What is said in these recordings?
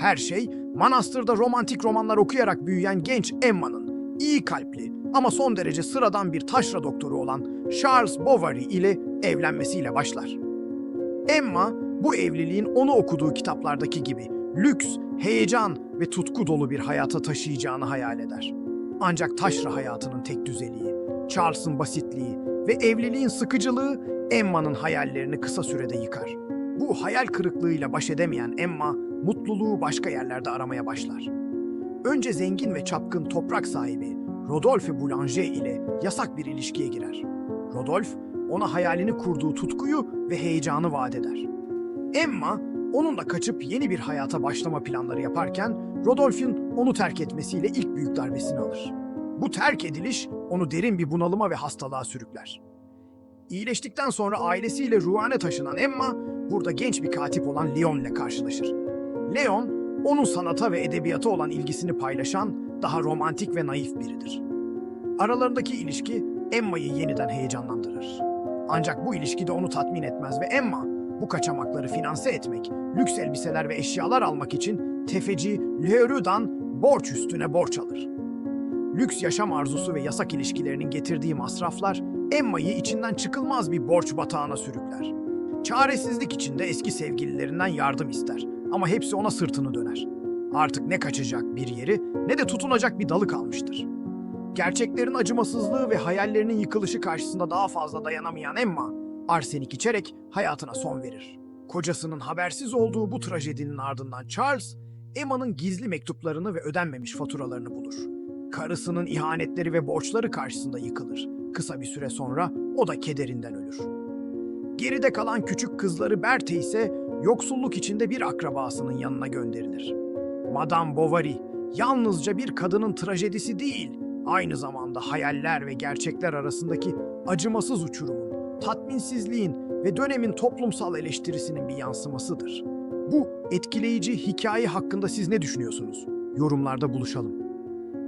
Her şey manastırda romantik romanlar okuyarak büyüyen genç Emma'nın iyi kalpli ama son derece sıradan bir taşra doktoru olan Charles Bovary ile evlenmesiyle başlar. Emma bu evliliğin onu okuduğu kitaplardaki gibi lüks, heyecan ve tutku dolu bir hayata taşıyacağını hayal eder. Ancak taşra hayatının tek düzeliği, Charles'ın basitliği ve evliliğin sıkıcılığı Emma'nın hayallerini kısa sürede yıkar. Bu hayal kırıklığıyla baş edemeyen Emma, mutluluğu başka yerlerde aramaya başlar. Önce zengin ve çapkın toprak sahibi Rodolphe Boulanger ile yasak bir ilişkiye girer. Rodolphe, ona hayalini kurduğu tutkuyu ve heyecanı vaat eder. Emma, onunla kaçıp yeni bir hayata başlama planları yaparken Rodolphe'in onu terk etmesiyle ilk büyük darbesini alır. Bu terk ediliş onu derin bir bunalıma ve hastalığa sürükler. İyileştikten sonra ailesiyle Rouen'e taşınan Emma, burada genç bir katip olan Leon ile karşılaşır. Leon, onun sanata ve edebiyata olan ilgisini paylaşan daha romantik ve naif biridir. Aralarındaki ilişki Emma'yı yeniden heyecanlandırır. Ancak bu ilişki de onu tatmin etmez ve Emma bu kaçamakları finanse etmek, lüks elbiseler ve eşyalar almak için tefeci Leroy'dan borç üstüne borç alır. Lüks yaşam arzusu ve yasak ilişkilerinin getirdiği masraflar Emma'yı içinden çıkılmaz bir borç batağına sürükler. Çaresizlik içinde eski sevgililerinden yardım ister ama hepsi ona sırtını döner. Artık ne kaçacak bir yeri ne de tutunacak bir dalı kalmıştır. Gerçeklerin acımasızlığı ve hayallerinin yıkılışı karşısında daha fazla dayanamayan Emma, arsenik içerek hayatına son verir. Kocasının habersiz olduğu bu trajedinin ardından Charles, Emma'nın gizli mektuplarını ve ödenmemiş faturalarını bulur. Karısının ihanetleri ve borçları karşısında yıkılır. Kısa bir süre sonra o da kederinden ölür. Geride kalan küçük kızları Berthe ise yoksulluk içinde bir akrabasının yanına gönderilir. Madame Bovary yalnızca bir kadının trajedisi değil, aynı zamanda hayaller ve gerçekler arasındaki acımasız uçurumun, tatminsizliğin ve dönemin toplumsal eleştirisinin bir yansımasıdır. Bu etkileyici hikaye hakkında siz ne düşünüyorsunuz? Yorumlarda buluşalım.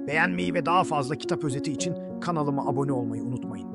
Beğenmeyi ve daha fazla kitap özeti için kanalıma abone olmayı unutmayın.